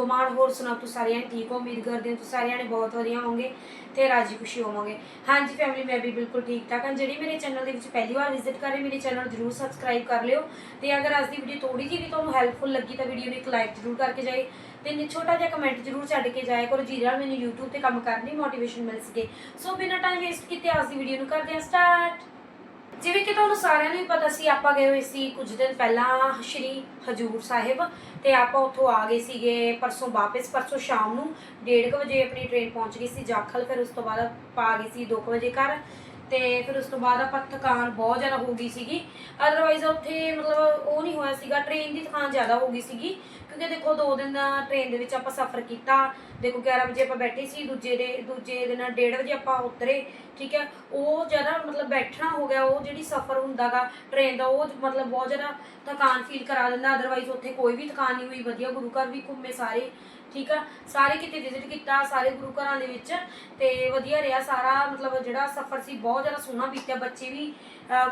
ਕੁਮਾਰ ਹੋਰ ਸੁਣਾਓ ਤੁਸੀਂ ਸਾਰਿਆਂ ਨੇ ਠੀਕ ਹੋ? ਉਮੀਦ ਕਰਦੇ ਹਾਂ ਤੁਸੀਂ ਸਾਰਿਆਂ ਨੇ ਬਹੁਤ ਵਧੀਆ ਹੋਵੋਗੇ ਤੇ ਰਾਜੀ ਖੁਸ਼ੀ ਹੋਵੋਗੇ। ਹਾਂਜੀ ਫੈਮਿਲੀ ਮੈਂ ਵੀ ਬਿਲਕੁਲ ਠੀਕ ਠਾਕ ਹਾਂ। ਜਿਹੜੀ ਮੇਰੇ ਚੈਨਲ ਦੇ ਵਿੱਚ ਪਹਿਲੀ ਵਾਰ ਵਿਜ਼ਿਟ ਕਰ ਰਹੇ, ਮੇਰੇ ਚੈਨਲ ਜਰੂਰ ਸਬਸਕ੍ਰਾਈਬ ਕਰ ਲਿਓ ਤੇ ਅਗਰ ਅੱਜ ਦੀ ਵੀਡੀਓ ਥੋੜੀ ਜਿਹੀ ਵੀ ਤੁਹਾਨੂੰ ਹੈਲਪਫੁਲ ਲੱਗੀ ਤਾਂ ਵੀਡੀਓ ਨੂੰ ਇੱਕ ਲਾਈਕ ਜਰੂਰ ਕਰਕੇ ਜਾਏ ਤੇ ਛੋਟਾ ਜਿਹਾ ਕਮੈਂਟ ਜਰੂਰ ਛੱਡ ਕੇ ਜਾਇਆ ਕਰੋ, ਜਿਹਦੇ ਨਾਲ ਮੈਨੂੰ YouTube ਤੇ ਕੰਮ ਕਰਨ ਦੀ ਮੋਟੀਵੇਸ਼ਨ ਮਿਲ ਸਕੇ। ਸੋ ਬਿਨਾਂ ਟਾਈਮ ਵੇਸਟ ਕੀਤੇ ਅੱਜ ਦੀ ਵੀਡੀਓ ਨੂੰ ਕਰਦੇ ਹਾਂ ਸਟਾਰਟ ਜਿਵੇਂ ਕਿ ਤੁਹਾਨੂੰ ਸਾਰਿਆਂ ਨੂੰ ਹੀ ਪਤਾ ਸੀ, ਆਪਾਂ ਗਏ ਹੋਏ ਸੀ ਕੁਝ ਦਿਨ ਪਹਿਲਾਂ ਸ਼੍ਰੀ ਹਜੂਰ ਸਾਹਿਬ ਤੇ ਆਪਾਂ ਉੱਥੋਂ ਆ ਗਏ ਸੀਗੇ ਪਰਸੋਂ ਵਾਪਸ, ਪਰਸੋਂ ਸ਼ਾਮ ਨੂੰ 1:30 ਵਜੇ ਆਪਣੀ ਟ੍ਰੇਨ ਪਹੁੰਚ ਗਈ ਸੀ ਜਾਖਲ, ਫਿਰ ਉਸ ਤੋਂ ਬਾਅਦ ਆਪਾਂ ਆ ਗਏ ਸੀ 2 ਵਜੇ ਘਰ। ਤੇ ਫਿਰ ਉਸ ਤੋਂ ਬਾਅਦ ਆਪਾਂ ਥਕਾਨ ਬਹੁਤ ਜ਼ਿਆਦਾ ਹੋ ਗਈ ਸੀਗੀ। ਅਦਰਵਾਈਜ਼ ਉੱਥੇ ਮਤਲਬ ਉਹ ਨਹੀਂ ਹੋਇਆ ਸੀਗਾ ਟ੍ਰੇਨ ਦੀ ਥਕਾਨ ਜ਼ਿਆਦਾ ਹੋ ਗਈ ਸੀਗੀ। ਕਿਉਂਕਿ ਦੇਖੋ ਦੋ ਦਿਨ ਟ੍ਰੇਨ ਦੇ ਵਿੱਚ ਆਪਾਂ ਸਫ਼ਰ ਕੀਤਾ। ਦੇਖੋ 11 ਵਜੇ ਆਪਾਂ ਬੈਠੇ ਸੀ, ਦੂਜੇ ਦੇ, ਦੂਜੇ ਦਿਨ 1:30 ਵਜੇ ਆਪਾਂ ਉਤਰੇ, ਠੀਕ ਹੈ। ਉਹ ਜ਼ਿਆਦਾ ਮਤਲਬ ਬੈਠਣਾ ਹੋ ਗਿਆ, ਉਹ ਜਿਹੜੀ ਸਫ਼ਰ ਹੁੰਦਾਗਾ ਟ੍ਰੇਨ ਦਾ, ਉਹ ਮਤਲਬ ਬਹੁਤ ਜ਼ਿਆਦਾ ਥਕਾਨ ਫੀਲ ਕਰਾ ਦਿੰਦਾ। ਅਦਰਵਾਈਜ਼ ਉੱਥੇ ਕੋਈ ਵੀ ਥਕਾਨ ਨਹੀਂ ਹੋਈ, ਵਧੀਆ ਗੁਰੂ ਘਰ ਵੀ ਘੁੰਮੇ ਸਾਰੇ। ਠੀਕ ਆ? ਸਾਰੇ ਕਿਤੇ ਵਿਜ਼ਿਟ ਕੀਤਾ, ਸਾਰੇ ਗੁਰੂ ਘਰਾਂ ਦੇ ਵਿੱਚ ਤੇ ਵਧੀਆ ਰਿਹਾ ਸਾਰਾ, ਮਤਲਬ ਜਿਹੜਾ ਸਫ਼ਰ ਸੀ, ਬਹੁਤ ਜ਼ਿਆਦਾ ਸੋਹਣਾ ਬੀਤਿਆ, ਬੱਚੇ ਵੀ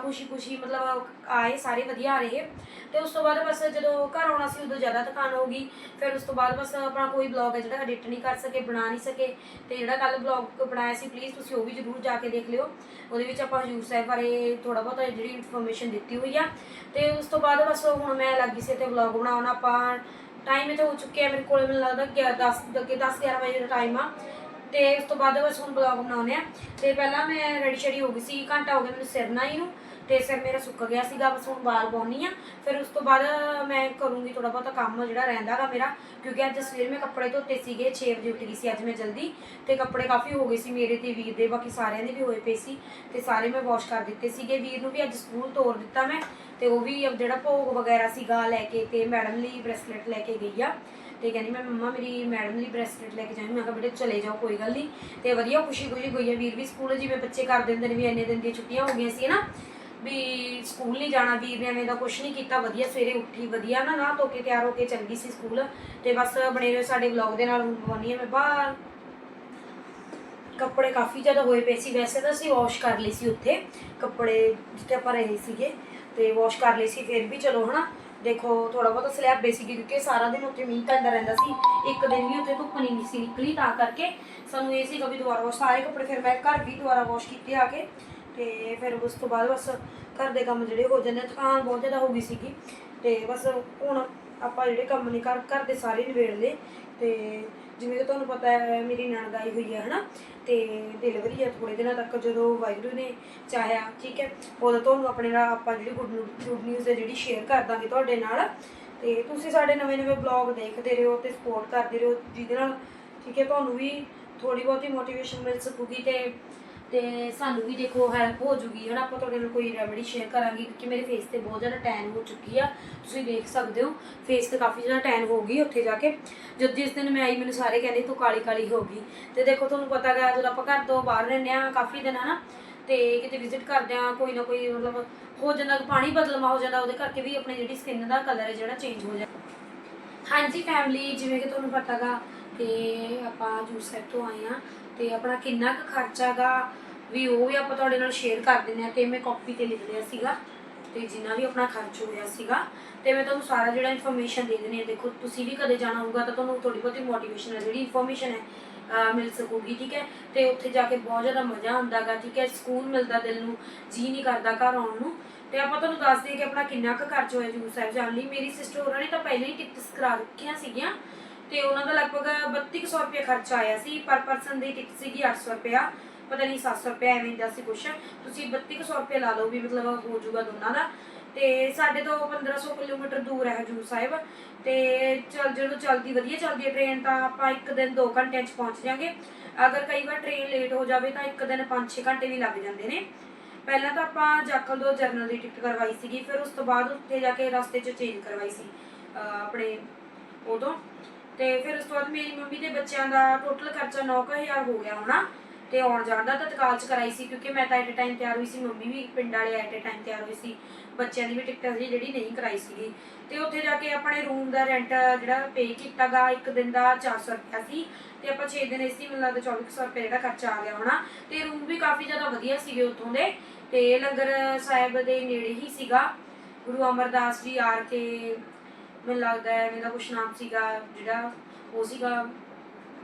ਖੁਸ਼ੀ ਖੁਸ਼ੀ ਮਤਲਬ ਆਏ, ਸਾਰੇ ਵਧੀਆ ਆ ਰਹੇ। ਤੇ ਉਸ ਤੋਂ ਬਾਅਦ ਬਸ ਜਦੋਂ ਘਰ ਆਉਣਾ ਸੀ, ਉਦੋਂ ਜ਼ਿਆਦਾ ਥਕਾਨ ਹੋ ਗਈ। ਫਿਰ ਉਸ ਤੋਂ ਬਾਅਦ ਬਸ ਆਪਣਾ ਕੋਈ ਬਲੌਗ ਹੈ ਜਿਹੜਾ ਐਡਿਟ ਨਹੀਂ ਕਰ ਸਕੇ, ਬਣਾ ਨਹੀਂ ਸਕੇ। ਤੇ ਜਿਹੜਾ ਕੱਲ ਬਲੌਗ ਬਣਾਇਆ ਸੀ ਪਲੀਜ਼ ਤੁਸੀਂ ਉਹ ਵੀ ਜ਼ਰੂਰ ਜਾ ਕੇ ਦੇਖ ਲਿਓ। ਉਹਦੇ ਵਿੱਚ ਆਪਾਂ ਹਜੂਰ ਸਾਹਿਬ ਬਾਰੇ ਥੋੜਾ ਬਹੁਤ ਜਿਹੜੀ ਇਨਫੋਰਮੇਸ਼ਨ ਦਿੱਤੀ ਹੋਈ ਆ। ਤੇ ਉਸ ਤੋਂ ਬਾਅਦ ਬਸ ਹੁਣ ਮੈਂ ਲੱਗੀ ਸੀ ਤੇ ਬਲੌਗ ਬਣਾਉਣ, ਆਪਾਂ ਟਾਈਮ ਇਹ ਹੋ ਚੁੱਕਿਆ, ਮੇਰੇ ਕੋਲ ਮੈਨੂੰ ਲੱਗਦਾ 10 ਅੱਗੇ 10 11 ਵਜੇ ਦਾ ਟਾਈਮ ਆ। ਤੇ ਉਸ ਤੋਂ ਬਾਅਦ ਬਸ ਹੁਣ ਬਲੌਗ ਬਣਾਉਣੇ ਆ ਤੇ ਪਹਿਲਾਂ ਮੈਂ ਰੈਡੀ ਸ਼ੈਡੀ ਹੋ ਗਈ ਸੀ, ਘੰਟਾ ਹੋ ਗਿਆ ਮੈਨੂੰ ਸਿਰ ਹੀ ਨੂੰ, ਤੇ ਸਿਰ ਮੇਰਾ ਸੁੱਕ ਗਿਆ ਸੀਗਾ, ਬਸ ਹੁਣ ਵਾਲ ਪਾਉਣੀ ਆ ਫਿਰ ਉਸ ਤੋਂ ਬਾਅਦ ਮੈਂ ਕਰੂੰਗੀ ਥੋੜਾ ਬਹੁਤਾ ਕੰਮ ਜਿਹੜਾ ਰਹਿੰਦਾਗਾ ਮੇਰਾ, ਕਿਉਂਕਿ ਅੱਜ ਸਵੇਰ ਮੈਂ ਕੱਪੜੇ ਧੋਤੇ ਸੀਗੇ 6 ਵਜੇ ਉੱਠ ਗਈ ਸੀ ਅੱਜ ਮੈਂ ਜਲਦੀ, ਤੇ ਕੱਪੜੇ ਕਾਫੀ ਹੋ ਗਏ ਸੀ ਮੇਰੇ ਤੇ, ਵੀਰ ਦੇ, ਬਾਕੀ ਸਾਰਿਆਂ ਦੇ ਵੀ ਹੋਏ ਪਏ ਸੀ, ਤੇ ਸਾਰੇ ਮੈਂ ਵਾਸ਼ ਕਰ ਦਿੱਤੇ ਸੀਗੇ। ਵੀਰ ਨੂੰ ਵੀ ਅੱਜ ਸਕੂਲ ਤੋਰ ਦਿੱਤਾ ਮੈਂ, ਤੇ ਉਹ ਵੀ ਜਿਹੜਾ ਭੋਗ ਵਗੈਰਾ ਸੀਗਾ ਲੈ ਕੇ ਤੇ ਮੈਡਮ ਲਈ ਬ੍ਰੈਸਲੇਟ ਲੈ ਕੇ ਗਈ ਆ। ਤੇ ਕਹਿੰਦੀ ਮੈਂ, ਮੰਮਾ, ਮੇਰੀ ਮੈਡਮ ਲਈ ਬ੍ਰੈਸਲੇਟ ਲੈ ਕੇ ਜਾਣੀ। ਮੈਂ ਕਿਹਾ, ਬੇਟੇ, ਚਲੇ ਜਾਓ, ਕੋਈ ਗੱਲ ਨਹੀਂ। ਤੇ ਵਧੀਆ ਖੁਸ਼ੀ ਖੁਸ਼ੀ ਗਈ ਹੈ ਵੀਰ ਵੀ ਸਕੂਲ, ਜਿਵੇਂ ਬੱਚੇ ਕਰ ਦਿੰਦੇ ਨੇ ਵੀ ਇੰਨੇ ਦਿਨ ਦੀਆਂ ਛੁੱਟੀਆਂ ਹੋ ਗਈਆਂ ਸੀ ਨਾ, ਵੀ ਸਕੂਲ ਨਹੀਂ ਜਾਣਾ, ਵੀਰ ਨੇ ਐਵੇਂ ਦਾ ਕੁਝ ਨਹੀਂ ਕੀਤਾ। ਵਧੀਆ ਸਵੇਰੇ ਉੱਠੀ, ਵਧੀਆ ਨਾ ਨਾ ਧੋ ਕੇ ਤਿਆਰ ਹੋ ਕੇ ਚੱਲ ਗਈ ਸੀ ਸਕੂਲ। ਤੇ ਬਸ ਬਣੇ ਰਹੋ ਸਾਡੇ ਵਲੌਗ ਦੇ ਨਾਲ, ਹੁਣ ਬਣੀ ਮੈਂ ਬਾਹਰ। ਕੱਪੜੇ ਕਾਫੀ ਜ਼ਿਆਦਾ ਹੋਏ ਪਏ ਸੀ, ਵੈਸੇ ਤਾਂ ਅਸੀਂ ਵਾਸ਼ ਕਰ ਲਈ ਸੀ ਉੱਥੇ, ਕੱਪੜੇ ਜਿੱਥੇ ਆਪਾਂ ਰਹੇ ਸੀਗੇ, ਤੇ ਵਾਸ਼ ਕਰ ਲਈ ਸੀ, ਫਿਰ ਵੀ ਚਲੋ ਹਨਾ। ਦੇਖੋ ਥੋੜਾ ਬਹੁਤ ਸਲੈਬੇ ਸੀ ਕਿਉਂਕਿ ਸਾਰਾ ਦਿਨ ਉੱਥੇ ਮੀਂਹ ਪੈਂਦਾ ਰਹਿੰਦਾ ਸੀ। ਇੱਕ ਦਿਨ ਵੀ ਉੱਥੇ ਧੁੱਪ ਨਹੀਂ ਸੀ ਨਿਕਲੀ, ਤਾਂ ਕਰਕੇ ਸਾਨੂੰ ਇਹ ਸੀਗਾ ਵੀ ਦੁਬਾਰਾ ਵਾਸ਼ ਸਾਰੇ ਕੱਪੜੇ ਫਿਰ ਮੈਂ ਘਰ ਵੀ ਦੁਬਾਰਾ ਵਾਸ਼ ਕੀਤੇ ਆ ਕੇ ਤੇ ਫਿਰ ਉਸ ਤੋਂ ਬਾਅਦ ਬਸ ਘਰ ਦੇ ਕੰਮ ਜਿਹੜੇ ਹੋ ਜਾਂਦੇ ਥਕਾਨ ਬਹੁਤ ਜ਼ਿਆਦਾ ਹੋ ਗਈ ਸੀਗੀ। ਤੇ ਬਸ ਹੁਣ ਆਪਾਂ ਜਿਹੜੇ ਕੰਮ ਨੇ ਘਰ ਘਰ ਦੇ ਸਾਰੇ ਨਿਬੇੜ ਲਏ ਤੇ ਜਿਵੇਂ ਕਿ ਤੁਹਾਨੂੰ ਪਤਾ ਹੈ, ਮੇਰੀ ਨਣਦ ਆਈ ਹੋਈ ਹੈ, ਹਨਾ? ਤੇ ਡਿਲੀਵਰੀ ਹੈ ਥੋੜੇ ਦਿਨਾਂ ਤੱਕ ਜਦੋਂ ਵਾਹਿਗੁਰੂ ਨੇ ਚਾਹਿਆ, ਠੀਕ ਹੈ? ਉਦੋਂ ਤੁਹਾਨੂੰ ਆਪਣੇ ਨਾਲ ਆਪਾਂ ਜਿਹੜੀ ਗੁੱਡ ਗੁੱਡ ਨਿਊਜ਼ ਹੈ ਜਿਹੜੀ ਸ਼ੇਅਰ ਕਰ ਦਾਂਗੇ ਤੁਹਾਡੇ ਨਾਲ। ਤੇ ਤੁਸੀਂ ਸਾਡੇ ਨਵੇਂ ਨਵੇਂ ਬਲੌਗ ਦੇਖਦੇ ਰਹੋ ਤੇ ਸਪੋਰਟ ਕਰਦੇ ਰਹੋ, ਜਿਹਦੇ ਨਾਲ, ਠੀਕ ਹੈ? ਤੁਹਾਨੂੰ ਵੀ ਥੋੜੀ ਬਹੁਤੀ ਮੋਟੀਵੇਸ਼ਨ ਮਿਲ ਸਕੂਗੀ ਤੇ ਤੇ ਸਾਨੂੰ ਵੀ ਦੇਖੋ ਹੈਲਪ ਹੋ ਜੂਗੀ, ਹਨਾ? ਆਪਾਂ ਤੁਹਾਡੇ ਨਾਲ ਕੋਈ ਰੈਮਡੀ ਸ਼ੇਅਰ ਕਰਾਂਗੇ, ਕਿਉਂਕਿ ਮੇਰੇ ਫੇਸ ਤੇ ਬਹੁਤ ਜ਼ਿਆਦਾ ਟੈਨ ਹੋ ਚੁੱਕੀ ਆ। ਤੁਸੀਂ ਦੇਖ ਸਕਦੇ ਹੋ। ਫੇਸ ਤੇ ਕਾਫੀ ਜ਼ਿਆਦਾ ਟੈਨ ਹੋ ਗਈ ਉੱਥੇ ਜਾ ਕੇ। ਜਦ ਜਿਸ ਦਿਨ ਮੈਂ ਆਈ, ਮੈਨੂੰ ਸਾਰੇ ਕਹਿੰਦੇ, ਤੂੰ ਕਾਲੀ ਕਾਲੀ ਹੋ ਗਈ। ਤੇ ਦੇਖੋ, ਤੁਹਾਨੂੰ ਪਤਾ ਗਾ, ਜਦੋਂ ਆਪਾਂ ਘਰ ਤੋਂ ਬਾਹਰ ਰਹਿੰਦੇ ਆ ਕਾਫੀ ਦਿਨ, ਹਨਾ, ਤੇ ਕਿਤੇ ਵਿਜ਼ਿਟ ਕਰਦੇ ਆ ਕੋਈ ਨਾ ਕੋਈ ਮਤਲਬ ਹੋ ਜਾਂਦਾ, ਪਾਣੀ ਬਦਲਮਾ ਹੋ ਜਾਂਦਾ, ਉਹਦੇ ਕਰਕੇ ਵੀ ਆਪਣੀ ਜਿਹੜੀ ਸਕਿਨ ਦਾ ਕਲਰ ਹੈ ਜਿਹੜਾ ਚੇਂਜ ਹੋ ਜਾਂਦਾ। ਹਾਂਜੀ ਫੈਮਿਲੀ ਜਿਵੇਂ ਕਿ ਤੁਹਾਨੂੰ ਪਤਾ ਗਾ ਤੇ ਆਪਾਂ ਜੂਸ ਤੋਂ ਆਏ ਆ ਤੇ ਆਪਣਾ ਕਿੰਨਾ ਕੁ ਖਰਚਾ ਖਰਚਾਗਾ ਵੀ ਉਹ ਵੀ ਆਪਾਂ ਤੁਹਾਡੇ ਨਾਲ ਸ਼ੇਅਰ ਕਰ ਦਿੰਦੇ ਆ ਤੇ ਮੈਂ ਕਾਪੀ ਤੇ ਲਿਖ ਲਿਆ ਸੀਗਾ। ਤੇ ਜਿੰਨਾ ਵੀ ਆਪਣਾ ਖਰਚ ਹੋਇਆ ਸੀਗਾ, ਤੇ ਮੈਂ ਤੁਹਾਨੂੰ ਸਾਰਾ ਜਿਹੜਾ ਇਨਫੋਰਮੇਸ਼ਨ ਦੇ ਦਿੰਦੀ ਆ ਦੇਖੋ, ਤੁਸੀਂ ਵੀ ਕਦੇ ਜਾਣਾ ਹੋਊਗਾ ਤਾਂ ਤੁਹਾਨੂੰ ਥੋੜੀ ਬਹੁਤੀ ਮੋਟੀਵੇਸ਼ਨ ਹੈ ਜਿਹੜੀ ਇਨਫੋਰਮੇਸ਼ਨ ਹੈ ਮਿਲ ਸਕੂਗੀ, ਠੀਕ ਹੈ? ਤੇ ਉੱਥੇ ਜਾ ਕੇ ਬਹੁਤ ਜ਼ਿਆਦਾ ਮਜ਼ਾ ਆਉਂਦਾਗਾ, ਠੀਕ ਹੈ? ਸਕੂਨ ਮਿਲਦਾ ਦਿਲ ਨੂੰ, ਜੀ ਨਹੀਂ ਕਰਦਾ ਘਰ ਆਉਣ ਨੂੰ। ਤੇ ਆਪਾਂ ਤੁਹਾਨੂੰ ਦੱਸ ਦਈਏ ਕਿ ਆਪਣਾ ਕਿੰਨਾ ਕੁ ਖਰਚ ਹੋਇਆ ਜੂਸ ਸਾਹਿਬ ਜਾਣ ਲਈ। ਮੇਰੀ ਸਿਸਟਰ ਹੋਰਾਂ ਨੇ ਤਾਂ ਪਹਿਲਾਂ ਹੀ ਟਿਕਟਸ ਕਰਾ ਰੱਖੀਆਂ ਸੀਗੀਆਂ। ਤੇ ਉਹਨਾਂ ਦਾ ਲਗਭਗ 3200 ਰੁਪਏ ਖਰਚਾ ਆਇਆ ਸੀ। ਪਰ ਪਰਸਨ ਦੀ ਟਿਕਟ ਸੀਗੀ 800 ਰੁਪਇਆ। ਪਤਾ ਨਹੀਂ 700 ਰੁਪਏ ਐਵੇਂ ਦਾ ਸੀ ਕੁਛ। ਤੁਸੀਂ 3200 ਰੁਪਏ ਲਾ ਲਓ ਵੀ ਮਤਲਬ ਹੋ ਜਾਊਗਾ ਦੋਨਾਂ ਦਾ। ਤੇ ਸਾਡੇ ਤੋਂ 1500 ਕਿਲੋਮੀਟਰ ਦੂਰ ਹੈ ਹਜੂਰ ਸਾਹਿਬ। ਤੇ ਚਲ ਜਦੋਂ ਚੱਲਦੀ ਵਧੀਆ ਚੱਲਦੀ ਹੈ ਟ੍ਰੇਨ ਤਾਂ ਆਪਾਂ ਇੱਕ ਦਿਨ 2 ਘੰਟਿਆਂ 'ਚ ਪਹੁੰਚ ਜਾਾਂਗੇ। ਅਗਰ ਕਈ ਵਾਰ ਟ੍ਰੇਨ ਲੇਟ ਹੋ ਜਾਵੇ ਤਾਂ ਇੱਕ ਦਿਨ 5-6 ਘੰਟੇ ਵੀ ਲੱਗ ਜਾਂਦੇ ਨੇ। ਪਹਿਲਾਂ ਤਾਂ ਆਪਾਂ ਜਾਖਲ ਤੋਂ ਜਰਨਲ ਦੀ ਟਿਕਟ ਕਰਵਾਈ ਸੀਗੀ, ਫਿਰ ਉਸ ਤੋਂ ਬਾਅਦ ਉੱਥੇ ਜਾ ਕੇ ਰਸਤੇ 'ਚ ਚੇਂਜ ਕਰਵਾਈ ਸੀ, ਅਹ ਆਪਣੇ ਉਦੋਂ। ਤੇ ਫਿਰ ਉਸ ਤੋਂ ਬਾਅਦ ਮੇਰੀ ਮੰਮੀ ਦੇ ਬੱਚਿਆਂ ਦਾ ਟੋਟਲ ਖਰਚਾ 9000 ਹੋ ਗਿਆ ਹੋਣਾ। ਤੇ ਆਉਣ ਜਾਣ ਦਾ ਤਤਕਾਲ ਚ ਕਰਾਈ ਸੀ, ਕਿਉਂਕਿ ਮੈਂ ਤਾਂ ਐਟ ਟਾਈਮ ਤਿਆਰ ਹੋਈ ਸੀ, ਮੰਮੀ ਵੀ ਪਿੰਡ ਵਾਲੇ ਐਟ ਟਾਈਮ ਤਿਆਰ ਹੋਈ ਸੀ, ਬੱਚਿਆਂ ਦੀ ਵੀ ਟਿਕਟ ਸੀ ਜਿਹੜੀ ਨਹੀਂ ਕਰਾਈ ਸੀਗੀ। ਤੇ ਉੱਥੇ ਜਾ ਕੇ ਆਪਣੇ ਰੂਮ ਦਾ ਰੈਂਟ ਜਿਹੜਾ ਪੇ ਕੀਤਾਗਾ ਇੱਕ ਦਿਨ ਦਾ 400 ਰੁਪਇਆ ਸੀ, ਤੇ ਆਪਾਂ 6 ਦਿਨ ਸੀ ਮੈਨੂੰ ਲੱਗਦਾ 2400 ਰੁਪਏ ਜਿਹੜਾ ਖਰਚਾ ਆ ਗਿਆ ਹੋਣਾ। ਤੇ ਰੂਮ ਵੀ ਕਾਫੀ ਜ਼ਿਆਦਾ ਵਧੀਆ ਸੀਗੇ ਉੱਥੋਂ ਦੇ, ਤੇ ਲੰਗਰ ਸਾਹਿਬ ਦੇ ਨੇੜੇ ਹੀ ਸੀਗਾ। ਗੁਰੂ ਅਮਰਦਾਸ ਜੀ ਆਰ ਕੇ, ਮੈਨੂੰ ਲੱਗਦਾ ਹੈ ਐਵੇਂ ਕੁਛ ਨਾਮ ਸੀਗਾ ਜਿਹੜਾ, ਉਹ ਸੀਗਾ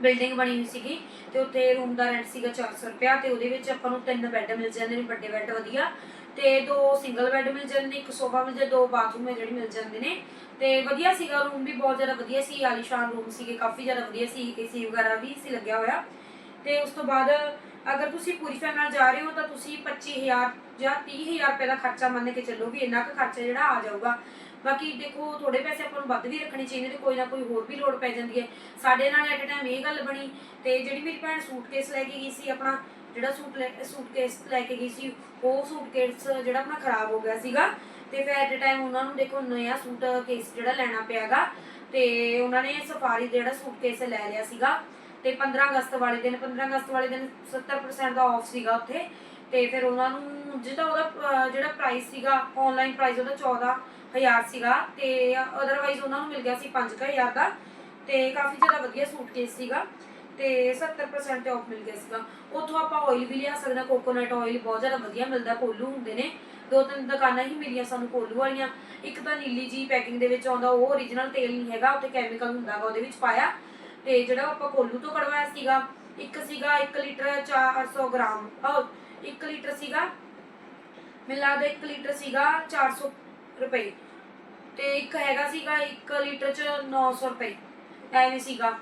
ਬਿਲਡਿੰਗ ਬਣੀ ਹੋਈ ਸੀਗੀ ਤੇ ਉੱਥੇ ਰੂਮ ਦਾ ਰੈਂਟ ਸੀਗਾ 400 ਰੁਪਿਆ ਤੇ ਉਹਦੇ ਵਿੱਚ ਆਪਾਂ ਨੂੰ ਤਿੰਨ ਬੈੱਡ ਮਿਲ ਜਾਂਦੇ ਨੇ, ਵੱਡੇ ਬੈੱਡ ਵਧੀਆ ਤੇ ਦੋ ਸਿੰਗਲ ਬੈੱਡ ਮਿਲ ਜਾਂਦੇ ਨੇ, ਇੱਕ ਸੋਫਾ ਮਿਲ ਜਾਂਦਾ, ਦੋ ਬਾਥਰੂਮ ਹੈ ਜਿਹੜੇ ਮਿਲ ਜਾਂਦੇ ਨੇ ਤੇ ਵਧੀਆ ਸੀਗਾ, ਰੂਮ ਵੀ ਬਹੁਤ ਜ਼ਿਆਦਾ ਵਧੀਆ ਸੀ, ਆਲੀਸ਼ਾਨ ਰੂਮ ਸੀਗੇ, ਕਾਫੀ ਜ਼ਿਆਦਾ ਵਧੀਆ ਸੀ ਏਸੀ ਵਗੈਰਾ ਵੀ ਸੀ, ਲੱਗਿਆ ਹੋਇਆ ਤੇ ਉਸ ਤੋਂ ਬਾਅਦ ਅਗਰ ਤੁਸੀਂ ਪੂਰੀ ਫੈਮਿਲੀ ਨਾਲ ਜਾ ਰਹੇ ਹੋ ਤਾਂ ਤੁਸੀਂ 25000 ਜਾਂ 30000 ਰੁਪਏ ਦਾ ਖਰਚਾ ਮੰਨ ਕੇ ਚੱਲੋ ਵੀ ਇੰਨਾ ਕੁ ਖਰਚਾ ਜਿਹੜਾ ਆ ਜਾਊਗਾ। ਬਾਕੀ ਦੇਖੋ ਥੋੜੇ ਪੈਸੇ ਆਪਾਂ ਨੂੰ ਵੱਧ ਵੀ ਰੱਖਣੇ ਚਾਹੀਦੇ ਤੇ ਕੋਈ ਨਾ ਕੋਈ ਹੋਰ ਵੀ ਲੋੜ ਪੈ ਜਾਂਦੀ ਹੈ। ਸਾਡੇ ਨਾਲ ਐਟ ਟਾਈਮ ਇਹ ਗੱਲ ਬਣੀ ਤੇ ਜਿਹੜੀ ਮੇਰੀ ਭੈਣ ਸੂਟਕੇਸ ਲੈ ਕੇ ਗਈ ਸੀ, ਆਪਣਾ ਜਿਹੜਾ ਸੂਟ ਲੈ ਸੂਟਕੇਸ ਲੈ ਕੇ ਗਈ ਸੀ, ਉਹ ਸੂਟਕੇਸ ਜਿਹੜਾ ਆਪਣਾ ਖਰਾਬ ਹੋ ਗਿਆ ਸੀਗਾ ਤੇ ਫਿਰ ਐਟ ਟਾਈਮ ਉਹਨਾਂ ਨੂੰ ਦੇਖੋ ਨਵਾਂ ਸੂਟ ਜਿਹੜਾ ਲੈਣਾ ਪਿਆਗਾ ਤੇ ਉਹਨਾਂ ਨੇ ਸਫਾਰੀ ਦਾ ਜਿਹੜਾ ਸੂਟਕੇਸ ਲੈ ਲਿਆ ਸੀਗਾ ਤੇ 15 ਅਗਸਤ ਵਾਲੇ ਦਿਨ 15 ਅਗਸਤ ਵਾਲੇ ਦਿਨ 70% ਦਾ ਆਫ ਸੀਗਾ ਉੱਥੇ ਤੇ ਫਿਰ ਉਹਨਾਂ ਨੂੰ ਜਿਹਦਾ ਉਹਦਾ ਜਿਹੜਾ ਪ੍ਰਾਈਸ ਸੀਗਾ ਆਨਲਾਈਨ ਪ੍ਰਾਈਸ ਉਹਦਾ 14000 ਸੀਗਾ ਤੇ ਅਦਰਵਾਈਜ਼ ਉਹਨਾਂ ਨੂੰ ਮਿਲ ਗਿਆ ਸੀ 5000 ਦਾ ਤੇ ਕਾਫੀ ਜ਼ਿਆਦਾ ਵਧੀਆ ਸੂਟਕੇਸ ਸੀਗਾ ਤੇ 70% ਤੇ ਆਫ ਮਿਲ ਗਿਆ ਸੀਗਾ। ਉੱਥੋਂ ਆਪਾਂ ਆਇਲ ਵੀ ਲਿਆ ਸਕਦੇ ਹਾਂ ਕੋਕੋਨਟ ਆਇਲ ਬਹੁਤ ਜ਼ਿਆਦਾ ਵਧੀਆ ਮਿਲਦਾ, ਕੋਲੂ ਹੁੰਦੇ ਨੇ। ਦੋ ਤਿੰਨ ਦੁਕਾਨਾਂ ਹੀ ਮਿਲੀਆਂ ਸਾਨੂੰ ਕੋਲੂ ਵਾਲੀਆਂ। ਇੱਕ ਤਾਂ ਨੀਲੀ ਜੀ ਪੈਕਿੰਗ ਦੇ ਵਿੱਚ ਆਉਂਦਾ, ਉਹ ਓਰੀਜਨਲ ਤੇਲ ਨਹੀਂ ਹੈਗਾ ਉੱਤੇ ਕੈਮੀਕਲ ਹੁੰਦਾਗਾ ਉਹਦੇ ਵਿੱਚ ਪਾਇਆ। ਤੇ ਜਿਹੜਾ ਆਪਾਂ ਕੋਲੂ ਤੋਂ ਕਢਵਾਇਆ ਸੀਗਾ, ਇੱਕ ਸੀਗਾ 1 ਲੀਟਰ 400 ਗ੍ਰਾਮ। ਉਹ 1 ਲੀਟਰ ਸੀਗਾ, ਮੈਨੂੰ ਲੱਗਦਾ 1 ਲੀਟਰ ਸੀਗਾ 400 ਰੁਪਏ। ਤੇ ਇੱਕ ਹੈਗਾ ਸੀਗਾ 1 ਲੀਟਰ ਚ 900 ਰੁਪਏ। ਐਵੇਂ ਸੀਗਾ।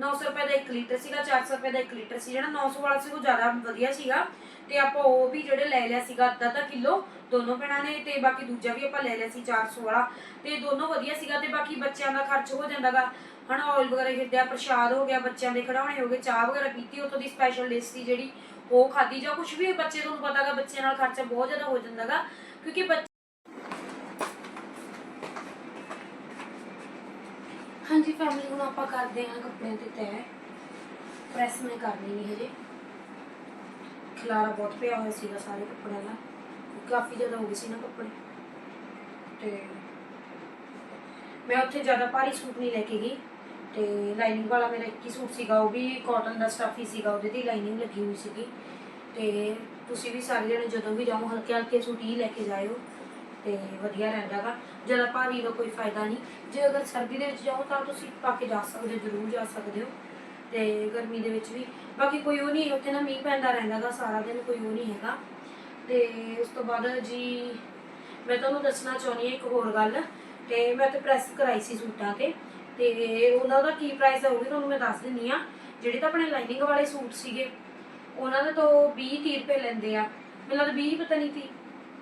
900 ਰੁਪਏ ਦਾ 1 ਲੀਟਰ ਸੀਗਾ 400 ਰੁਪਏ ਦਾ 1 ਲੀਟਰ ਸੀ, ਜਿਹੜਾ 900 ਵਾਲਾ ਸੀ ਉਹ ਜ਼ਿਆਦਾ ਵਧੀਆ ਸੀਗਾ। ਤੇ ਆਪਾਂ ਉਹ ਵੀ ਜਿਹੜੇ ਲੈ ਲਿਆ ਸੀਗਾ ਅੱਧਾ ਅੱਧਾ ਕਿਲੋ, ਦੋਨੋਂ ਭੈਣਾਂ ਨੇ ਤੇ ਬਾਕੀ ਦੂਜਾ ਵੀ ਆਪਾਂ ਲੈ ਲਿਆ ਸੀ 400 ਵਾਲਾ। ਤੇ ਦੋਨੋਂ ਵਧੀਆ ਸੀਗਾ ਤੇ ਬਾਕੀ ਬੱਚਿਆਂ ਦਾ ਖਰਚ ਹੋ ਜਾਂਦਾਗਾ ਹਨਾ ਆਇਲ ਵਗੈਰਾ ਖਰੀਦਿਆ ਪ੍ਰਸ਼ਾਦ ਹੋ ਗਿਆ, ਬੱਚਿਆਂ ਦੇ ਖਿਡੌਣੇ ਹੋ ਗਏ, ਚਾਹ ਵਗੈਰਾ ਪੀਤੀ, ਉੱਥੋਂ ਦੀ ਸਪੈਸ਼ਲ ਡਿਸ਼ ਸੀ ਜਿਹੜੀ ਉਹ ਖਾਦੀ ਜਾਂ ਕੁਝ ਵੀ ਬੱਚੇ, ਤੁਹਾਨੂੰ ਪਤਾਗਾ ਬੱਚਿਆਂ ਨਾਲ ਖਰਚਾ ਬਹੁਤ ਜ਼ਿਆਦਾ ਹੋ ਜਾਂਦਾਗਾ ਕਿਉਂਕਿ ਬੱਚੇ ਹਾਂਜੀ ਫੈਮਿਲੀ ਹੁਣ ਆਪਾਂ ਕਰਦੇ ਹਾਂ ਕੱਪੜਿਆਂ ਤੇ ਤੈਅ ਪ੍ਰੈਸ ਮੈਂ ਕਰਨੀ ਨਹੀਂ ਹਜੇ। ਖਿਲਾਰਾ ਬਹੁਤ ਪਿਆ ਹੋਇਆ ਸੀਗਾ ਸਾਰੇ ਕੱਪੜਿਆਂ ਦਾ। ਕਾਫੀ ਜ਼ਿਆਦਾ ਹੋ ਗਏ ਸੀ ਨਾ ਕੱਪੜੇ। ਤੇ ਮੈਂ ਉੱਥੇ ਜ਼ਿਆਦਾ ਭਾਰੀ ਸੂਟ ਨਹੀਂ ਲੈ ਕੇ ਗਈ। ਤੇ ਲਾਈਨਿੰਗ ਵਾਲਾ ਮੇਰਾ ਇੱਕ ਹੀ ਸੂਟ ਸੀਗਾ, ਉਹ ਵੀ ਕਾਟਨ ਦਾ ਸਟੱਫ ਹੀ ਸੀਗਾ, ਉਹਦੇ ਦੀ ਲਾਈਨਿੰਗ ਲੱਗੀ ਹੋਈ ਸੀਗੀ। ਤੇ ਤੁਸੀਂ ਵੀ ਸਾਰੇ ਜਣੇ ਜਦੋਂ ਵੀ ਜਾਓ ਹਲਕੇ ਹਲਕੇ ਸੂਟ ਹੀ ਲੈ ਕੇ ਜਾਇਓ। ਤੇ ਵਧੀਆ ਰਹਿੰਦਾਗਾ ਜ਼ਿਆਦਾ ਭਾਰੀ ਦਾ ਕੋਈ ਫਾਇਦਾ ਨਹੀਂ, ਜੇ ਅਗਰ ਸਰਦੀ ਦੇ ਵਿੱਚ ਜਾਓ ਤਾਂ ਤੁਸੀਂ ਪਾ ਕੇ ਜਾ ਸਕਦੇ ਜ਼ਰੂਰ ਜਾ ਸਕਦੇ ਹੋ। ਤੇ ਗਰਮੀ ਦੇ ਵਿੱਚ ਵੀ। ਬਾਕੀ ਕੋਈ ਉਹ ਨਹੀਂ, ਉੱਥੇ ਨਾ ਮੀਂਹ ਪੈਂਦਾ ਰਹਿੰਦਾਗਾ ਸਾਰਾ ਦਿਨ, ਕੋਈ ਉਹ ਨਹੀਂ ਹੈਗਾ। ਤੇ ਉਸ ਤੋਂ ਬਾਅਦ ਜੀ, ਮੈਂ ਤੁਹਾਨੂੰ ਦੱਸਣਾ ਚਾਹੁੰਦੀ ਹਾਂ ਇੱਕ ਹੋਰ ਗੱਲ। ਤੇ ਮੈਂ ਤੇ ਪ੍ਰੈਸ ਕਰਾਈ ਸੀ ਸੂਟਾਂ ਤੇ। ਤੇ ਉਹਨਾਂ ਦਾ ਕੀ ਪ੍ਰਾਈਸ ਹੈ ਉਹ ਵੀ ਤੁਹਾਨੂੰ ਮੈਂ ਦੱਸ ਦਿੰਨੀ ਆ ਜਿਹੜੇ ਤਾਂ ਆਪਣੇ ਲਾਈਨਿੰਗ ਵਾਲੇ ਸੂਟ ਸੀਗੇ, ਉਹਨਾਂ ਦਾ ਤੋਂ 20 30 ਰੁਪਏ ਲੈਂਦੇ ਆ। ਮੈਨੂੰ ਲੱਗਦਾ 20 ਪਤਾ ਨਹੀਂ 30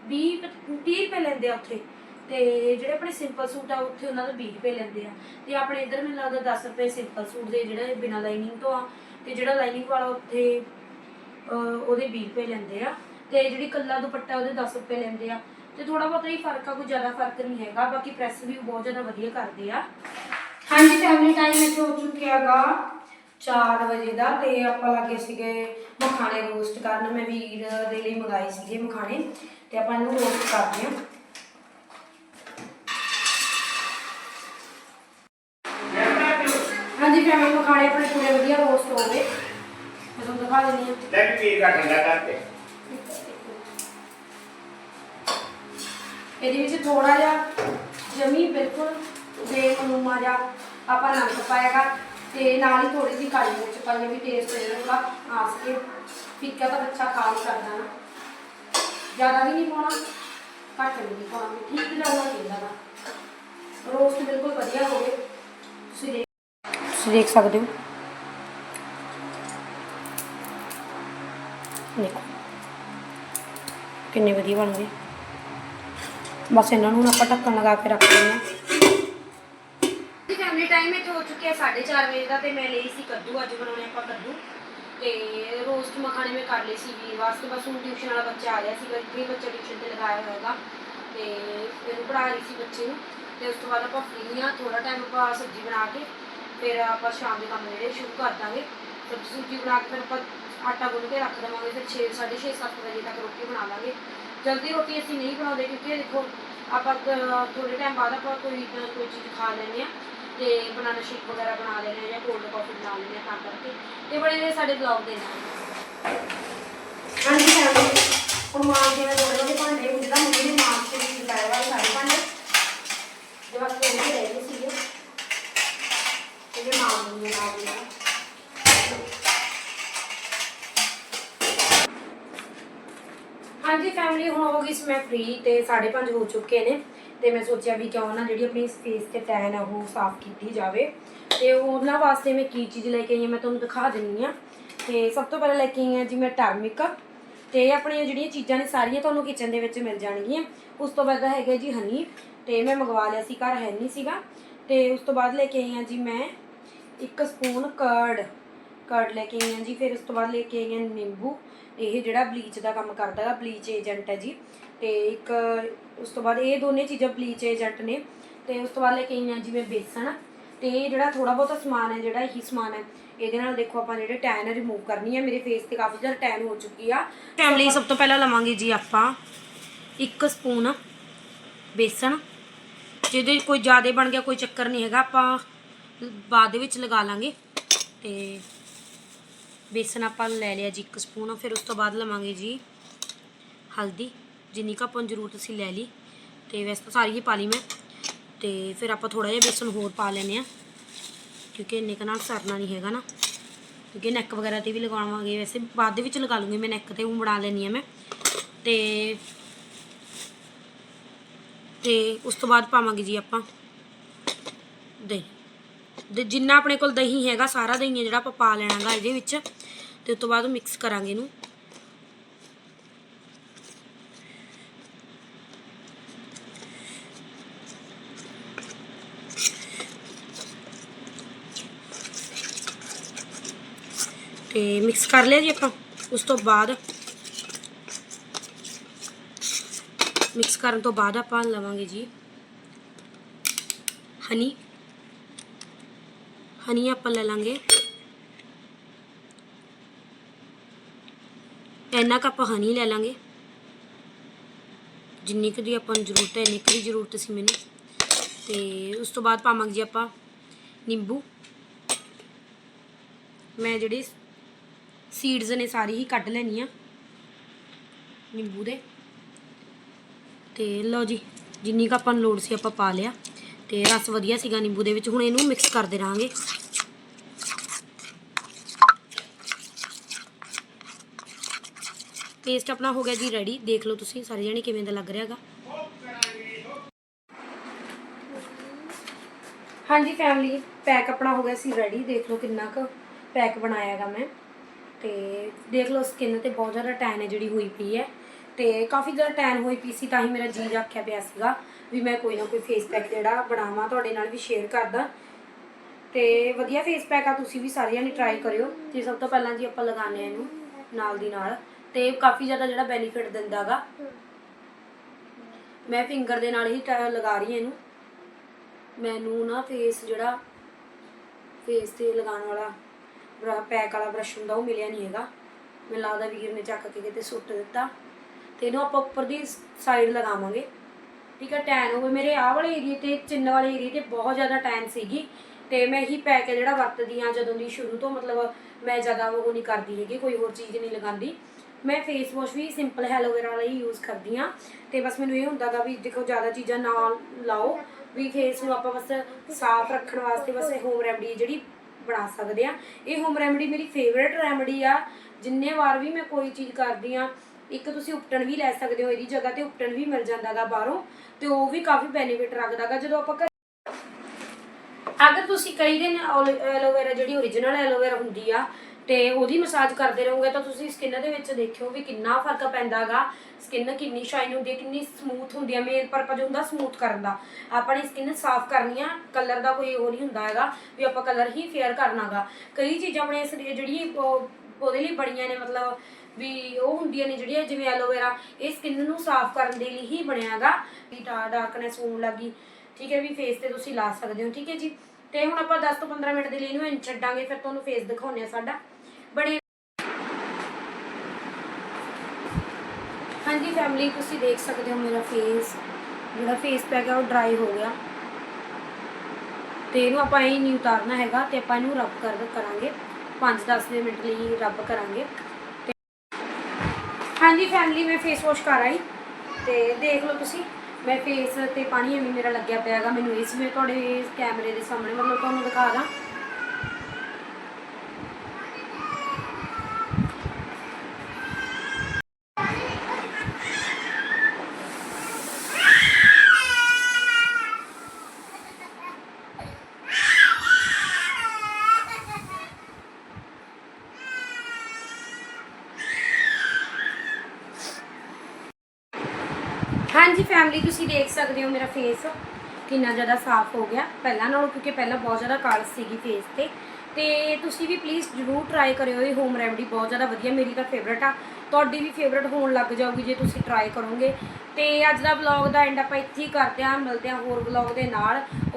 20 30 ਰੁਪਏ ਲੈਂਦੇ ਆ ਉੱਥੇ। ਤੇ ਜਿਹੜੇ ਆਪਣੇ ਸਿੰਪਲ ਸੂਟ ਆ, ਉੱਥੇ ਉਹਨਾਂ ਦਾ 20 ਰੁਪਏ ਲੈਂਦੇ ਆ। ਤੇ ਆਪਣੇ ਇੱਧਰ ਮੈਨੂੰ ਲੱਗਦਾ 10 ਰੁਪਏ ਸਿੰਪਲ ਸੂਟ ਦੇ ਜਿਹੜੇ ਬਿਨਾਂ ਲਾਈਨਿੰਗ ਤੋਂ ਆ। ਤੇ ਜਿਹੜਾ ਲਾਈਨਿੰਗ ਵਾਲਾ ਉੱਥੇ ਉਹਦੇ 20 ਰੁਪਏ ਲੈਂਦੇ ਆ। ਤੇ ਜਿਹੜੀ ਕੱਲਾ ਦੁਪੱਟਾ, ਉਹਦੇ 10 ਰੁਪਏ ਲੈਂਦੇ ਆ। ਤੇ ਥੋੜਾ ਬਹੁਤਾ ਹੀ ਫ਼ਰਕ ਆ, ਕੋਈ ਜ਼ਿਆਦਾ ਫ਼ਰਕ ਨਹੀਂ ਹੈਗਾ। ਬਾਕੀ ਪ੍ਰੈਸ ਵੀ ਬਹੁਤ ਜ਼ਿਆਦਾ ਵਧੀਆ ਕਰਦੇ ਆ। ਹਾਂਜੀ ਫੈਮਿਲੀ ਟਾਈਮ ਇੱਥੇ ਹੋ ਚੁੱਕਿਆਗਾ 4 ਵਜੇ ਦਾ। ਤੇ ਆਪਾਂ ਲੱਗੇ ਸੀਗੇ ਮਖਾਣੇ ਰੋਸਟ ਕਰਨ ਮੈਂ ਵੀਰ ਦੇ ਲਈ ਮੰਗਾਏ ਸੀਗੇ ਮਖਾਣੇ ਤੇ ਆਪਾਂ ਇਹਨੂੰ ਰੋਸਟ ਕਰਦੇ ਹਾਂ। ਹਾਂਜੀ ਫੈਮਿਲੀ ਮਖਾਣੇ ਆਪਣੇ ਪੂਰੇ ਵਧੀਆ ਰੋਸਟ ਹੋ ਗਏ। ਮੈਂ ਤੁਹਾਨੂੰ ਦਿਖਾ ਦਿੰਦੀ ਹਾਂ। ਲੈ ਵੀ ਪੀਰ ਦਾ ਠੰਡਾ ਕਰਤੇ ਇਹਦੇ ਵਿੱਚ ਥੋੜਾ ਜਿਹਾ ਜਮੀ ਬਿਲਕੁਲ ਬੇਮਨੂਮਾ ਜਿਹਾ ਆਪਾਂ ਨਮਕ ਪਾਏਗਾ ਤੇ ਨਾਲ ਹੀ ਥੋੜੀ ਜਿਹੀ ਕਾਲੀ ਮਿਰਚ ਪਾਈਏ ਵੀ ਟੇਸਟ ਇਹਦਾ ਆ ਸਕੇ ਫਿੱਕਾ ਤਾਂ ਬੱਚਾ ਖਾ ਨਹੀਂ ਸਕਦਾ ਨਾ। ਜ਼ਿਆਦਾ ਵੀ ਨਹੀਂ ਪਾਉਣਾ, ਘੱਟ ਵੀ ਨਹੀਂ ਪਾਉਣਾ ਠੀਕ ਜਿਹਾ ਹੋਣਾ ਚਾਹੀਦਾ ਵਾ ਰੋਸਟ ਬਿਲਕੁਲ ਵਧੀਆ ਹੋਵੇ। ਤੁਸੀਂ ਦੇਖ ਤੁਸੀਂ ਦੇਖ ਸਕਦੇ ਹੋ। ਦੇਖੋ, ਕਿੰਨੇ ਵਧੀਆ ਬਣ ਗਏ ਬਸ ਇਹਨਾਂ ਨੂੰ ਹੁਣ ਆਪਾਂ ਢੱਕਣ ਲਗਾ ਕੇ ਰੱਖ ਦਿੰਦੇ ਹਾਂ। ਟਾਈਮ ਇੱਥੇ ਹੋ ਚੁੱਕਿਆ 4:30 ਵਜੇ ਦਾ ਤੇ ਮੈਂ ਲਈ ਸੀ ਕੱਦੂ, ਅੱਜ ਬਣਾਉਣੇ ਆਪਾਂ ਕੱਦੂ। ਤੇ ਰੋਸਟ ਮਖਾਣੇ ਮੈਂ ਕਰ ਲਈ ਸੀ ਵੀ ਵਾਸਤੇ ਬਸ ਹੁਣ ਟਿਊਸ਼ਨ ਵਾਲਾ ਬੱਚਾ ਆ ਰਿਹਾ ਸੀਗਾ, ਇੱਥੇ ਬੱਚਾ ਟਿਊਸ਼ਨ ਤੇ ਲਗਾਇਆ ਹੋਏਗਾ ਤੇ ਮੈਨੂੰ ਪੜ੍ਹਾ ਰਹੀ ਸੀ ਬੱਚੇ ਨੂੰ। ਤੇ ਉਸ ਤੋਂ ਬਾਅਦ ਆਪਾਂ ਫ੍ਰੀ ਹਾਂ ਥੋੜਾ ਟਾਈਮ ਆਪਾਂ ਸਬਜ਼ੀ ਬਣਾ ਕੇ ਫਿਰ ਆਪਾਂ ਸ਼ਾਮ ਦੇ ਕੰਮ ਜਿਹੜੇ ਸ਼ੁਰੂ ਕਰ ਦਾਂਗੇ। ਸਬਜ਼ੀ ਸੁਬਜ਼ੀ ਬਣਾ ਕੇ ਫਿਰ ਆਪਾਂ ਆਟਾ ਗੁੰਨ ਕੇ ਰੱਖ ਦੇਵਾਂਗੇ, ਫਿਰ 6 6:30 7 ਵਜੇ ਤੱਕ ਰੋਟੀ ਬਣਾ ਲਾਂਗੇ। ਜਲਦੀ ਰੋਟੀ ਅਸੀਂ ਨਹੀਂ ਬਣਾਉਂਦੇ ਕਿਉਂਕਿ ਦੇਖੋ, ਆਪਾਂ ਥੋੜੇ ਟਾਈਮ ਬਾਅਦ ਆਪਾਂ ਕੋਈ ਨਾ ਕੋਈ ਚੀਜ਼ ਖਾ ਲੈਂਦੇ ਆ ਤੇ ਬਨਾਨਾ ਸ਼ੇਕ ਵਗੈਰਾ ਬਣਾ ਆ ਜਾਂ ਕੋਲਡ ਕਾਫੀ ਬਣਾ ਆ ਤਾਂ ਕਰਕੇ। ਤੇ ਬੜੇ ਨੇ ਸਾਡੇ ਬਲੌਗ ਦੇ ਨਾਲ ਹਾਂਜੀ ਫੈਮਿਲੀ ਹੁਣ ਮਾਂ ਜੀ ਨੇ ਥੋੜੇ ਜਿਹੇ ਭਾਂਡੇ ਹੁੰਦੇ ਤਾਂ ਮੰਮੀ ਨੇ ਮਾਂ ਜੀ ਨੇ ਲਗਾਇਆ ਵਾ ਸਾਰੇ ਭਾਂਡੇ। ਤੇ ਬਸ ਉਹ ਵੀ ਰਹਿ ਗਏ ਸੀਗੇ। ਦਿੰਦੀ ਹਾਂ ਨਾਲ ਦੀ ਨਾਲ। ਹਾਂਜੀ ਫੈਮਿਲੀ ਹੁਣ ਹੋ ਗਈ ਮੈਂ ਫ੍ਰੀ ਤੇ 5:30 ਹੋ ਚੁੱਕੇ ਨੇ। ਤੇ ਮੈਂ ਸੋਚਿਆ ਵੀ ਕਿਉਂ ਨਾ ਜਿਹੜੀ ਆਪਣੀ ਫੇਸ ਤੇ ਟੈਨ ਆ ਉਹ ਸਾਫ਼ ਕੀਤੀ ਜਾਵੇ। ਤੇ ਉਹਨਾਂ ਵਾਸਤੇ ਮੈਂ ਕੀ ਚੀਜ਼ ਲੈ ਕੇ ਆਈ ਹਾਂ ਮੈਂ ਤੁਹਾਨੂੰ ਦਿਖਾ ਦਿੰਨੀ ਆ। ਤੇ ਸਭ ਤੋਂ ਪਹਿਲਾਂ ਲੈ ਕੇ ਆਈ ਹਾਂ ਜੀ ਮੈਂ ਟਰਮਿਕ ਤੇ ਆਪਣੀਆਂ ਜਿਹੜੀਆਂ ਚੀਜ਼ਾਂ ਨੇ ਸਾਰੀਆਂ ਤੁਹਾਨੂੰ ਕਿਚਨ ਦੇ ਵਿੱਚ ਮਿਲ ਜਾਣਗੀਆਂ। ਉਸ ਤੋਂ ਬਾਅਦ ਹੈਗਾ ਜੀ ਹਨੀ ਤੇ ਮੈਂ ਮੰਗਵਾ ਲਿਆ ਸੀ, ਘਰ ਹੈ ਨਹੀਂ ਸੀਗਾ। ਤੇ ਉਸ ਤੋਂ ਬਾਅਦ ਲੈ ਕੇ ਆਈ ਹਾਂ ਜੀ ਮੈਂ ਇੱਕ ਸਪੂਨ ਕਰਡ ਕਰਡ ਲੈ ਕੇ ਆਈ ਹਾਂ ਜੀ, ਫਿਰ ਉਸ ਤੋਂ ਬਾਅਦ ਲੈ ਕੇ ਆਈ ਹਾਂ ਨਿੰਬੂ। ਇਹ ਜਿਹੜਾ ਬਲੀਚ ਦਾ ਕੰਮ ਕਰਦਾ ਹੈ ਬਲੀਚ ਏਜੰਟ ਹੈ ਜੀ। ਤੇ ਇੱਕ ਉਸ ਤੋਂ ਬਾਅਦ ਇਹ ਦੋਨੇ ਚੀਜ਼ਾਂ ਬਲੀਚ ਏਜੰਟ ਨੇ ਤੇ ਉਸ ਤੋਂ ਬਾਅਦ ਲੈ ਕੇ ਆਈਆਂ ਜਿਵੇਂ ਬੇਸਣ ਤੇ ਇਹ ਜਿਹੜਾ ਥੋੜਾ ਬਹੁਤਾ ਸਮਾਨ ਹੈ, ਜਿਹੜਾ ਇਹੀ ਸਮਾਨ ਹੈ, ਇਹਦੇ ਨਾਲ ਦੇਖੋ ਆਪਾਂ ਜਿਹੜੇ ਟੈਨ ਰਿਮੂਵ ਕਰਨੀ ਹੈ, ਮੇਰੇ ਫੇਸ ਤੇ ਕਾਫੀ ਜ਼ਿਆਦਾ ਟੈਨ ਹੋ ਚੁੱਕੀ ਆ। ਫੈਮਲੀ ਸਭ ਤੋਂ ਪਹਿਲਾਂ ਲਵਾਂਗੇ ਜੀ ਆਪਾਂ ਇੱਕ ਸਪੂਨ ਬੇਸਣ, ਜਿਹਦੇ ਕੋਈ ਜ਼ਿਆਦਾ ਬਣ ਗਿਆ ਕੋਈ ਚੱਕਰ ਨਹੀਂ ਹੈਗਾ, ਆਪਾਂ ਬਾਅਦ ਦੇ ਵਿੱਚ ਲਗਾ ਲਾਂਗੇ ਤੇ ਬੇਸਣ ਆਪਾਂ ਲੈ ਲਿਆ ਜੀ ਇੱਕ ਸਪੂਨ ਫਿਰ ਉਸ ਤੋਂ ਬਾਅਦ ਲਵਾਂਗੇ ਜੀ ਹਲਦੀ। ਜਿੰਨੀ ਕੁ ਆਪਾਂ ਨੂੰ ਜ਼ਰੂਰਤ ਸੀ ਲੈ ਲਈ ਤੇ ਵੈਸੇ ਤਾਂ ਸਾਰੀ ਹੀ ਪਾ ਲਈ ਮੈਂ ਤੇ ਫਿਰ ਆਪਾਂ ਥੋੜਾ ਜਿਹਾ ਬੇਸਣ ਹੋਰ ਪਾ ਲੈਨੇ ਆ ਕਿਉਂਕਿ ਇੰਨੇ ਕੁ ਨਾਲ ਸਰਨਾ ਨਹੀਂ ਹੈਗਾ ਨਾ ਕਿਉਂਕਿ ਨੈਕ ਵਗੈਰਾ ਤੇ ਵੀ ਲਗਾਵਾਂਗੇ, ਵੈਸੇ ਬਾਅਦ ਦੇ ਵਿੱਚ ਲਗਾ ਲੂੰਗੀ ਮੈਂ ਨੈਕ ਤੇ ਉਹ ਬਣਾ ਲੈਣੀ ਆ ਮੈਂ ਤੇ ਤੇ ਉਸ ਤੋਂ ਬਾਅਦ ਪਾਵਾਂਗੇ ਜੀ ਆਪਾਂ ਦਹੀਂ ਦੇ ਜਿੰਨਾ ਆਪਣੇ ਕੋਲ ਦਹੀਂ ਹੈਗਾ ਸਾਰਾ ਦਹੀਂ ਹੈ ਜਿਹੜਾ ਆਪਾਂ ਪਾ ਲੈਣਾਗਾ ਇਹਦੇ ਵਿੱਚ ਤੇ ਉਸ ਤੋਂ ਬਾਅਦ ਮਿਕਸ ਕਰਾਂਗੇ ਇਹਨੂੰ ਤੇ ਮਿਕਸ ਕਰ ਲਿਆ ਜੀ ਆਪਾਂ, ਉਸ ਤੋਂ ਬਾਅਦ ਮਿਕਸ ਕਰਨ ਤੋਂ ਬਾਅਦ ਆਪਾਂ ਲਵਾਂਗੇ ਜੀ ਹਨੀ ਹਨੀ ਆਪਾਂ ਲੈ ਲਾਂਗੇ। ਇੰਨਾ ਕੁ ਆਪਾਂ ਹਨੀ ਲੈ ਲਾਂਗੇ। ਜਿੰਨੀ ਕੁ ਦੀ ਆਪਾਂ ਨੂੰ ਜ਼ਰੂਰਤ ਹੈ, ਇੰਨੀ ਕੁ ਦੀ ਜ਼ਰੂਰਤ ਸੀ ਮੈਨੂੰ। ਤੇ ਉਸ ਤੋਂ ਬਾਅਦ ਪਾਵਾਂਗੇ ਜੀ ਆਪਾਂ ਨਿੰਬੂ। ਮੈਂ ਜਿਹੜੀ ਸੀਡਸ ਨੇ ਸਾਰੀ ਹੀ ਕੱਢ ਲੈਣੀ ਆ। ਨਿੰਬੂ ਦੇ। ਤੇ ਲਓ ਜੀ, ਜਿੰਨੀ ਕੁ ਆਪਾਂ ਨੂੰ ਲੋੜ ਸੀ ਆਪਾਂ ਪਾ ਲਿਆ। ਤੇ ਰਸ ਵਧੀਆ ਸੀਗਾ ਨਿੰਬੂ ਦੇ ਵਿੱਚ, ਹੁਣ ਇਹਨੂੰ ਮਿਕਸ ਕਰਦੇ ਰਹਾਂਗੇ। ਪੇਸਟ ਆਪਣਾ ਹੋ ਗਿਆ ਜੀ ਰੈਡੀ ਦੇਖ ਲਓ ਤੁਸੀਂ ਸਾਰੇ ਜਣੇ ਕਿਵੇਂ ਦਾ ਲੱਗ ਰਿਹਾਗਾ ਹਾਂਜੀ ਫੈਮਿਲੀ ਪੈਕ ਆਪਣਾ ਹੋ ਗਿਆ ਸੀ ਰੈਡੀ ਦੇਖ ਲਓ ਕਿੰਨਾ ਕੁ ਪੈਕ ਬਣਾਇਆਗਾ ਮੈਂ। ਤੇ ਦੇਖ ਲਓ ਸਕਿਨ ਤੇ ਬਹੁਤ ਜ਼ਿਆਦਾ ਟੈਨ ਹੈ ਜਿਹੜੀ ਹੋਈ ਪਈ ਹੈ। ਤੇ ਕਾਫੀ ਜ਼ਿਆਦਾ ਟੈਨ ਹੋਈ ਪਈ ਸੀ ਤਾਂ ਹੀ ਮੇਰਾ ਜੀ ਆਖਿਆ ਪਿਆ ਸੀਗਾ ਵੀ ਮੈਂ ਕੋਈ ਨਾ ਕੋਈ ਫੇਸ ਪੈਕ ਜਿਹੜਾ ਬਣਾਵਾਂ, ਤੁਹਾਡੇ ਨਾਲ ਵੀ ਸ਼ੇਅਰ ਕਰਦਾ। ਤੇ ਵਧੀਆ ਫੇਸ ਪੈਕ ਆ, ਤੁਸੀਂ ਵੀ ਸਾਰਿਆਂ ਨੇ ਟਰਾਈ ਕਰਿਓ। ਤੇ ਸਭ ਤੋਂ ਪਹਿਲਾਂ ਜੀ ਆਪਾਂ ਲਗਾਉਂਦੇ ਆ ਇਹਨੂੰ ਨਾਲ ਦੀ ਨਾਲ। ਤੇ ਕਾਫੀ ਜ਼ਿਆਦਾ ਜਿਹੜਾ ਬੈਨੀਫਿਟ ਦਿੰਦਾਗਾ ਮੈਂ ਫਿੰਗਰ ਦੇ ਨਾਲ ਹੀ ਟ- ਲਗਾ ਰਹੀ ਹਾਂ ਇਹਨੂੰ। ਮੈਨੂੰ ਨਾ ਫੇਸ ਜਿਹੜਾ ਫੇਸ ਤੇ ਲਗਾਉਣ ਵਾਲਾ ਪੈਕ ਵਾਲਾ ਬ੍ਰਸ਼ ਹੁੰਦਾ, ਉਹ ਮਿਲਿਆ ਨਹੀਂ ਹੈਗਾ। ਮੈਨੂੰ ਲੱਗਦਾ ਵੀਰ ਨੇ ਚੱਕ ਕੇ ਕਿਤੇ ਸੁੱਟ ਦਿੱਤਾ। ਤੇ ਇਹਨੂੰ ਆਪਾਂ ਉੱਪਰ ਦੀ ਸਾਈਡ ਲਗਾਵਾਂਗੇ। ਠੀਕ ਹੈ ਟੈਨ ਹੋਵੇ ਮੇਰੇ ਆਹ ਵਾਲੇ ਏਰੀਏ ਤੇ ਚਿੰਨ ਵਾਲੇ ਏਰੀਏ ਤੇ ਬਹੁਤ ਜ਼ਿਆਦਾ ਟੈਨ ਸੀਗੀ। ਤੇ ਮੈਂ ਇਹੀ ਪੈਕ ਹੈ ਜਿਹੜਾ ਵਰਤਦੀ ਆ ਜਦੋਂ ਦੀ ਸ਼ੁਰੂ ਤੋਂ, ਮਤਲਬ ਮੈਂ ਜ਼ਿਆਦਾ ਉਹ ਨਹੀਂ ਕਰਦੀ ਹੈਗੀ, ਕੋਈ ਹੋਰ ਚੀਜ਼ ਨਹੀਂ ਲਗਾਉਂਦੀ। ਮੈਂ ਫੇਸ ਵਾਸ਼ ਵੀ ਸਿੰਪਲ ਐਲੋਵੇਰਾ ਵਾਲਾ ਹੀ ਯੂਜ਼ ਕਰਦੀ ਆ ਤੇ ਬਸ ਮੈਨੂੰ ਇਹ ਹੁੰਦਾਗਾ ਵੀ ਦੇਖੋ, ਜ਼ਿਆਦਾ ਚੀਜ਼ਾਂ ਨਾ ਲਾਓ। ਵੀ ਫੇਸ ਨੂੰ ਆਪਾਂ ਬਸ ਸਾਫ਼ ਰੱਖਣ ਵਾਸਤੇ ਬਸ ਹੋਮ ਰੈਮਡੀ ਜਿਹੜੀ ਬਣਾ ਸਕਦੇ ਆ। ਇਹ ਹੋਮ ਰੈਮਡੀ ਮੇਰੀ ਫੇਵਰੇਟ ਰੈਮਡੀ ਆ। ਜਿੰਨੇ ਵਾਰ ਵੀ ਮੈਂ ਕੋਈ ਚੀਜ਼ ਕਰਦੀ ਆ, ਇੱਕ ਤੁਸੀਂ ਉਪਟਨ ਵੀ ਲੈ ਸਕਦੇ ਹੋ ਇਹਦੀ ਜਗ੍ਹਾ ਤੇ, ਉਪਟਨ ਵੀ ਮਿਲ ਜਾਂਦਾਗਾ ਬਾਹਰੋਂ, ਤੇ ਉਹ ਵੀ ਕਾਫੀ ਬੈਨੀਫਿਟ ਰੱਖਦਾਗਾ ਜਦੋਂ ਆਪਾਂ ਅਗਰ ਤੁਸੀਂ ਕਈ ਦਿਨ ਐਲੋਵੇਰਾ ਜਿਹੜੀ ਓਰੀਜਨਲ ਐਲੋਵੇਰਾ ਹੁੰਦੀ ਆ ਤੇ ਉਹਦੀ ਮਸਾਜ ਕਰਦੇ ਰਹੋਗੇ ਤਾਂ ਤੁਸੀਂ ਸਕਿਨ ਦੇ ਵਿੱਚ ਦੇਖਿਓ ਵੀ ਕਿੰਨਾ ਫ਼ਰਕ ਪੈਂਦਾਗਾ। ਸਕਿਨ ਕਿੰਨੀ ਸ਼ਾਈਨ ਹੁੰਦੀ ਹੈ, ਕਿੰਨੀ ਸਮੂਥ ਹੁੰਦੀ ਹੈ। ਮੇਨ ਪਰਪਸ ਹੁੰਦਾ ਸਮੂਥ ਕਰਨ ਦਾ। ਆਪਣੀ ਸਕਿਨ ਸਾਫ਼ ਕਰਨੀ ਆ ਕਲਰ ਦਾ ਕੋਈ ਉਹ ਨਹੀਂ ਹੁੰਦਾ ਹੈਗਾ ਵੀ ਆਪਾਂ ਕਲਰ ਹੀ ਫੇਅਰ ਕਰਨਾਗਾ। ਕਈ ਚੀਜ਼ਾਂ ਆਪਣੇ ਸਰੀਰ ਜਿਹੜੀ ਉਹਦੇ ਲਈ ਬੜੀਆਂ ਨੇ, ਮਤਲਬ ਵੀ ਉਹ ਹੁੰਦੀਆਂ ਨੇ ਜਿਹੜੀਆਂ, ਜਿਵੇਂ ਐਲੋਵੇਰਾ ਇਹ ਸਕਿਨ ਨੂੰ ਸਾਫ਼ ਕਰਨ ਦੇ ਲਈ ਹੀ ਬਣਿਆਗਾ। ਵੀ ਡਾਰਕਨੈਸ ਹੋਣ ਲੱਗੀ ਠੀਕ ਹੈ ਵੀ ਫੇਸ ਤੇ ਤੁਸੀਂ ਲਾ ਸਕਦੇ ਹੋ। ਠੀਕ ਹੈ ਜੀ। ਤੇ ਹੁਣ ਆਪਾਂ 10 ਤੋਂ 15 ਮਿੰਟ ਦੇ ਲਈ ਇਹਨੂੰ ਇੰਝ ਛੱਡਾਂਗੇ, ਫਿਰ ਤੁਹਾਨੂੰ ਫੇਸ ਦਿਖਾਉਂਦੇ ਆ ਸਾਡਾ। ਬਣੇ ਹਾਂਜੀ ਫੈਮਿਲੀ ਤੁਸੀਂ ਦੇਖ ਸਕਦੇ ਹੋ ਮੇਰਾ ਫੇਸ ਜਿਹੜਾ ਫੇਸ ਪੈਕ ਹੈ ਉਹ ਡਰਾਈ ਹੋ ਗਿਆ। ਤੇ ਇਹਨੂੰ ਆਪਾਂ ਇਹ ਨਹੀਂ ਉਤਾਰਨਾ ਹੈਗਾ ਤੇ ਆਪਾਂ ਇਹਨੂੰ ਰੱਬ ਕਰ ਕਰਾਂਗੇ। 5-10 ਮਿੰਟ ਲਈ ਰੱਬ ਕਰਾਂਗੇ। ਤੇ ਹਾਂਜੀ ਫੈਮਿਲੀ ਮੈਂ ਫੇਸ ਵਾਸ਼ ਕਰ ਆਈ। ਤੇ ਦੇਖ ਲਓ ਤੁਸੀਂ, ਮੈਂ ਫੇਸ ਤੇ ਪਾਣੀ ਐਵੇਂ ਮੇਰਾ ਲੱਗਿਆ ਪਿਆ ਹੈਗਾ। ਮੈਨੂੰ ਇਸ ਵੇ ਤੁਹਾਡੇ ਕੈਮਰੇ ਦੇ ਸਾਹਮਣੇ, ਮਤਲਬ ਤੁਹਾਨੂੰ ਦਿਖਾ ਦਾਂ ਹਾਂਜੀ ਫੈਮਿਲੀ ਤੁਸੀਂ ਦੇਖ ਸਕਦੇ ਹੋ ਮੇਰਾ ਫੇਸ ਕਿੰਨਾ ਜ਼ਿਆਦਾ ਸਾਫ਼ ਹੋ ਗਿਆ। ਪਹਿਲਾਂ ਨਾਲੋਂ ਕਿਉਂਕਿ ਪਹਿਲਾਂ ਬਹੁਤ ਜ਼ਿਆਦਾ ਕਾਲਸ ਸੀਗੀ ਫੇਸ ਤੇ। ਤੇ ਤੁਸੀਂ ਵੀ ਪਲੀਜ਼ ਜਰੂਰ ਟਰਾਈ ਕਰਿਓ, ਇਹ ਹੋਮ ਰੈਮਡੀ ਬਹੁਤ ਜ਼ਿਆਦਾ ਵਧੀਆ, ਮੇਰੀ ਤਾਂ ਫੇਵਰਟ ਆ। ਤੁਹਾਡੀ ਵੀ ਫੇਵਰਟ ਹੋਣ ਲੱਗ ਜਾਊਗੀ ਜੇ ਤੁਸੀਂ ਟਰਾਈ ਕਰੋਗੇ। ਤੇ ਅੱਜ ਦਾ ਵਲੌਗ ਦਾ ਐਂਡ ਆਪਾਂ ਇੱਥੇ ਹੀ ਕਰਦੇ ਹਾਂ, ਮਿਲਦੇ ਹਾਂ ਹੋਰ ਵਲੌਗ ਦੇ ਨਾਲ।